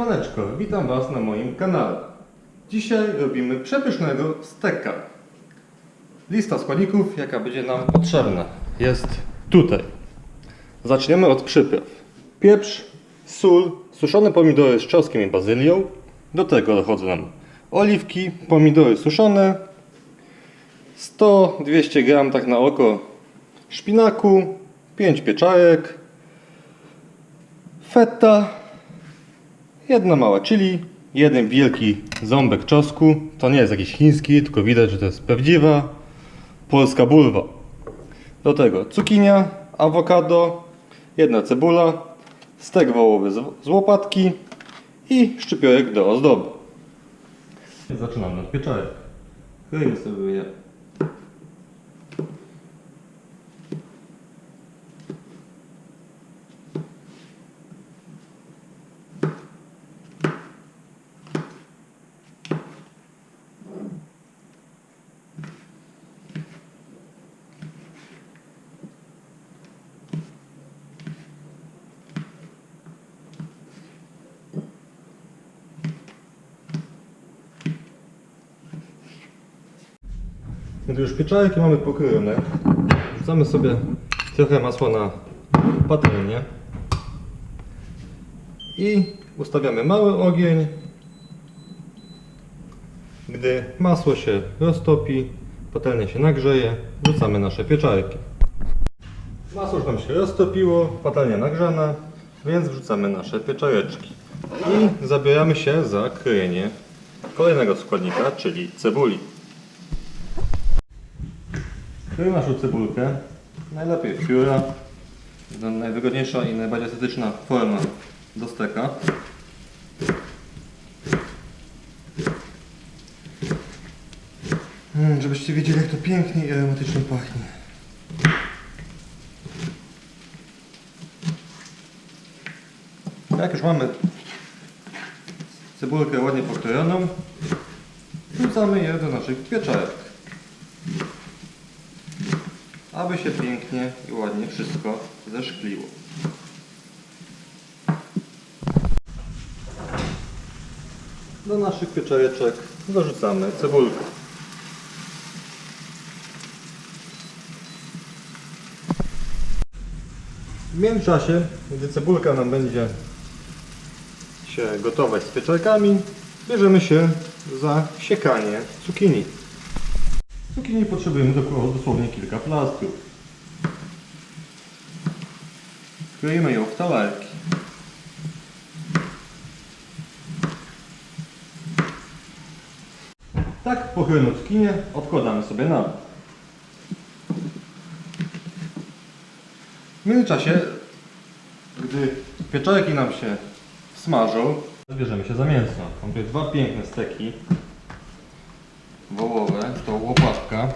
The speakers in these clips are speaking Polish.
Siemaneczko, witam Was na moim kanale. Dzisiaj robimy przepysznego steka. Lista składników, jaka będzie nam potrzebna, jest tutaj. Zaczniemy od przypraw. Pieprz, sól, suszone pomidory z czosnkiem i bazylią. Do tego dochodzą nam oliwki, pomidory suszone, 100-200 gram tak na oko szpinaku, 5 pieczarek, feta, jedna mała chili, jeden wielki ząbek czosnku. To nie jest jakiś chiński, tylko widać, że to jest prawdziwa polska bulwa. Do tego cukinia, awokado, jedna cebula, stek wołowy z, łopatki i szczypiorek do ozdoby. Zaczynamy od pieczarek. Kryjmy sobie je. Gdy już pieczarki mamy pokrojone, wrzucamy sobie trochę masła na patelnię i ustawiamy mały ogień. Gdy masło się roztopi, patelnia się nagrzeje, wrzucamy nasze pieczarki. Masło już nam się roztopiło, patelnia nagrzana, więc wrzucamy nasze pieczareczki. I zabieramy się za krojenie kolejnego składnika, czyli cebuli. Kryj naszą cebulkę. Najlepiej w pióra. To Najwygodniejsza i najbardziej estetyczna forma do steka. Mm, żebyście wiedzieli jak to pięknie i aromatycznie pachnie. Jak już mamy cebulkę ładnie pokrojoną, wrzucamy je do naszych pieczarek aby się pięknie i ładnie wszystko zeszkliło. Do naszych pieczareczek dorzucamy cebulkę. W międzyczasie, gdy cebulka nam będzie się gotować z pieczarkami, bierzemy się za siekanie cukinii. Cukinii potrzebujemy dosłownie kilka plastrów. Kroimy ją w talerki. Tak pokrojoną cukinię odkładamy sobie na bok. W międzyczasie, gdy pieczarki nam się smażą, bierzemy się za mięso. Mam tutaj dwa piękne steki wołowe, to łopatka.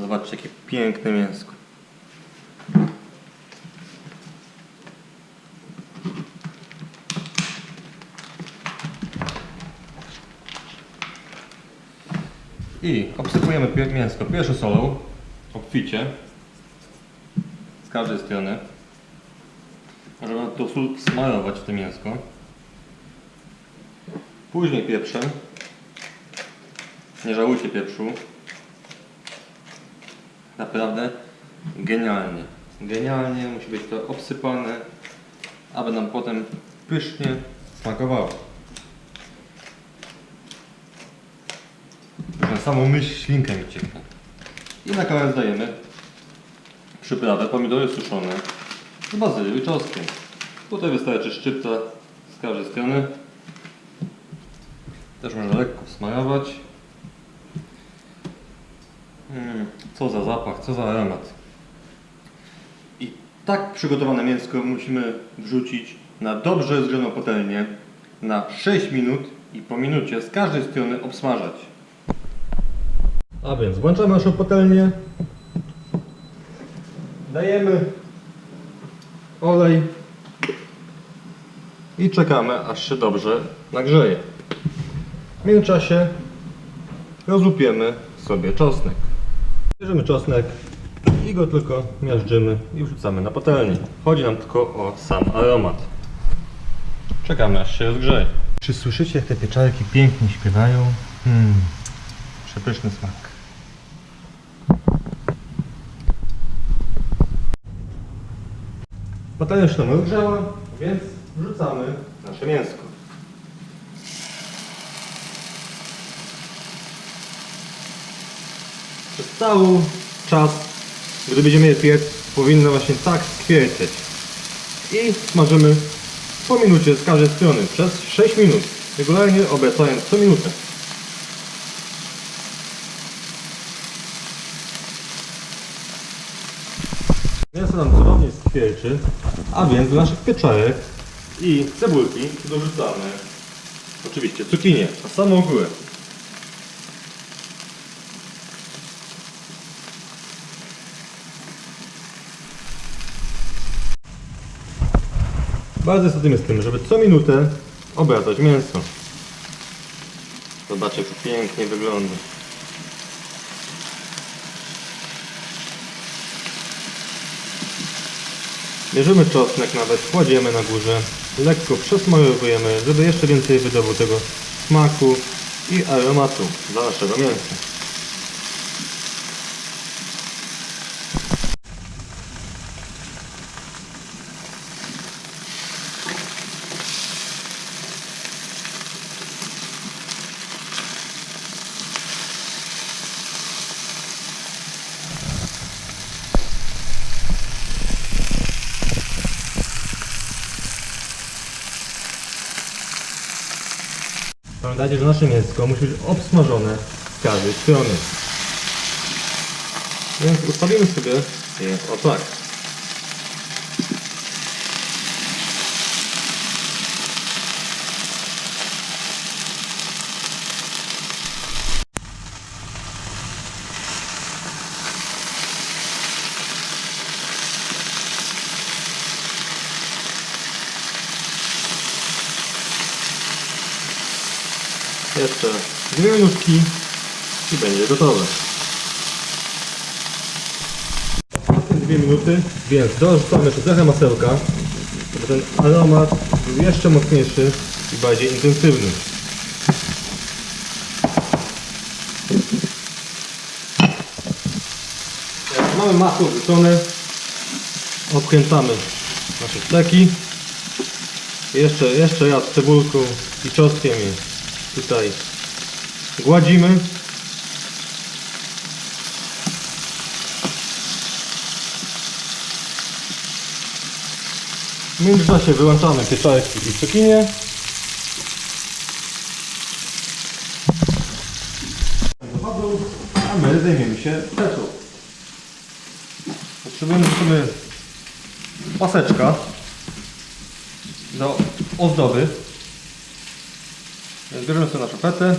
Zobaczcie jakie piękne mięsko. I obsypujemy mięsko pierwsze solą, obficie, z każdej strony żeby to sól smarować w to mięsko. Później pieprzem. Nie żałujcie pieprzu. Naprawdę genialnie. Genialnie musi być to obsypane, aby nam potem pysznie smakowało. Na samą myśl ślinkę mi cieknie. I na koniec dajemy przyprawę pomidory suszone z bazylią i czosnkiem. Tutaj wystarczy szczypta z każdej strony. Też można lekko smarować. Mm, co za zapach, co za aromat. I tak przygotowane mięsko musimy wrzucić na dobrze zgrzaną patelnię na 6 minut i po minucie z każdej strony obsmażać. A więc włączamy naszą patelnię. Dajemy olej i czekamy aż się dobrze nagrzeje. W międzyczasie rozłupiemy sobie czosnek. Bierzemy czosnek, i go tylko miażdżymy i wrzucamy na patelnię. Chodzi nam tylko o sam aromat. Czekamy aż się rozgrzeje. Czy słyszycie jak te pieczarki pięknie śpiewają? Hmm, przepyszny smak. Patelnia już nam rozgrzała, więc wrzucamy nasze mięsko. Przez cały czas, gdy będziemy je piec, powinno właśnie tak skwiercieć. I smażymy po minucie z każdej strony przez 6 minut, regularnie obracając co minutę. Mięso nam cudownie skwierczy, a więc do naszych pieczarek i cebulki dorzucamy oczywiście cukinię na samą górę. Bardzo istotnym jest tym, żeby co minutę obracać mięso. Zobaczcie, jak to pięknie wygląda. Bierzemy czosnek nawet, kładziemy na górze, lekko przesmarowujemy, żeby jeszcze więcej wydobył tego smaku i aromatu dla naszego mięsa. Pamiętajcie, że nasze mięsko musi być obsmażone z każdej strony. Więc ustawimy sobie je o tak. Jeszcze dwie minutki i będzie gotowe. Dwie minuty, więc dorzucamy jeszcze trochę masełka, żeby ten aromat był jeszcze mocniejszy i bardziej intensywny. Jak mamy masło wrzucone, obkręcamy nasze steki. Jeszcze, jeszcze raz cebulką i czosnkiem tutaj gładzimy. W międzyczasie wyłączamy pieczarki i cukinie. A my zajmiemy się peczą. Potrzebujemy paseczka do ozdoby. Więc bierzemy sobie naszą petę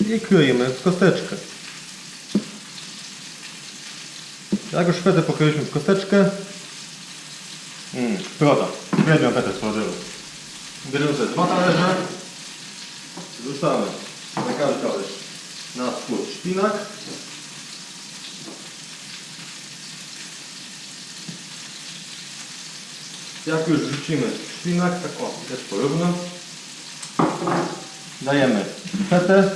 i kroimy w kosteczkę. Jak już fetę pokroiliśmy w kosteczkę, mm, proda, uwielbiam fetę z. Bierzemy sobie dwa talerze, wrzucamy na każdy talerz na spód szpinak. Jak już wrzucimy szpinak, tak o, też porówno. Dajemy fetę.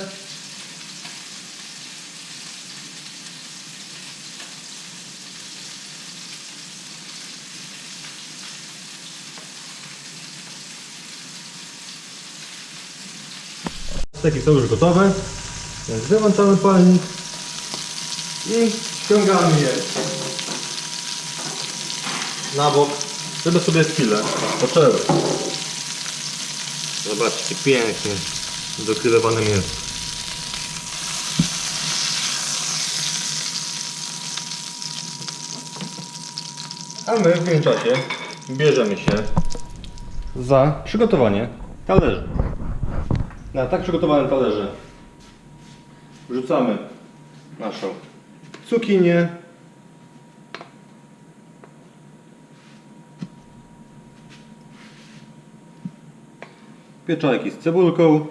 Steki są już gotowe, więc wyłączamy palnik i ściągamy je na bok, żeby sobie chwilę poczęły. Zobaczcie, pięknie dokrylowane mięso. A my w międzyczasie bierzemy się za przygotowanie talerzy. Na tak przygotowanym talerze wrzucamy naszą cukinię, pieczarki z cebulką,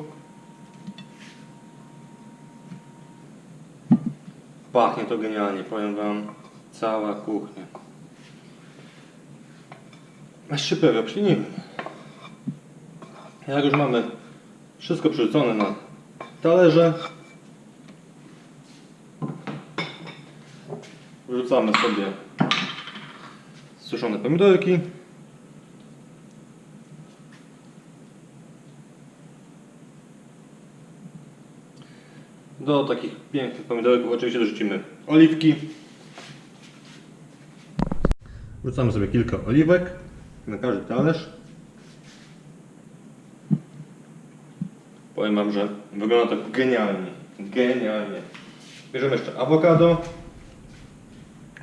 pachnie to genialnie, powiem wam. Cała kuchnia. Aż się pewnie obślinimy. Jak już mamy wszystko przerzucone na talerze, wrzucamy sobie suszone pomidorki. Do takich pięknych pomidorków oczywiście dorzucimy oliwki. Wrzucamy sobie kilka oliwek na każdy talerz. Powiem Wam, że wygląda to genialnie. Genialnie. Bierzemy jeszcze awokado.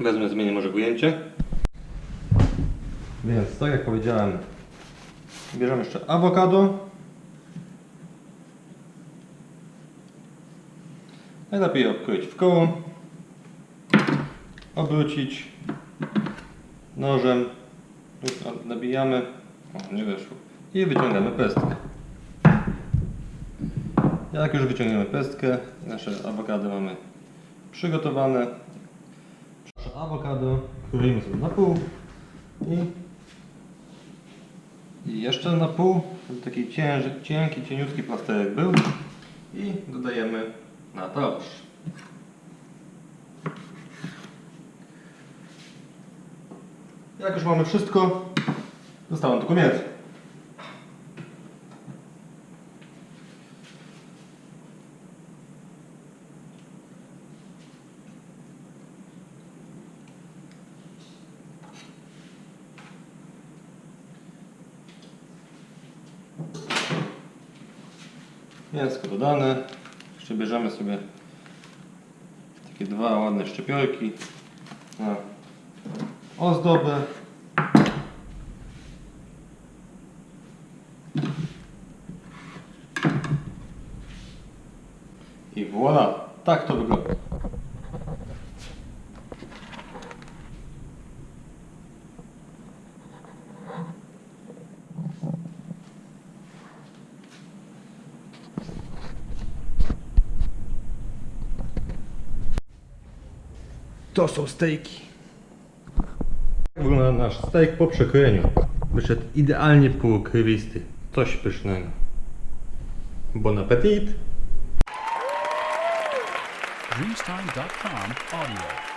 Wezmę, zmienię może ujęcie. Więc tak jak powiedziałem, bierzemy jeszcze awokado. Najlepiej obkroić w koło, obrócić nożem, nabijamy, o nie weszło, i wyciągamy pestkę. Jak już wyciągniemy pestkę, nasze awokado mamy przygotowane. Nasze awokado kroimy sobie na pół i, i jeszcze na pół, taki cięży, cienki, cieniutki plasterek był i dodajemy na talerz. Jak już mamy wszystko, zostało tylko mięso. Mięsko dodane. Jeszcze bierzemy sobie takie dwa ładne szczypiorki na ozdobę. I voilà, tak to wygląda. To są stejki. Tak wygląda nasz steak po przekrojeniu. Wyszedł idealnie półkrwisty. Coś pysznego. Bon appetit! Dreamstime.com audio.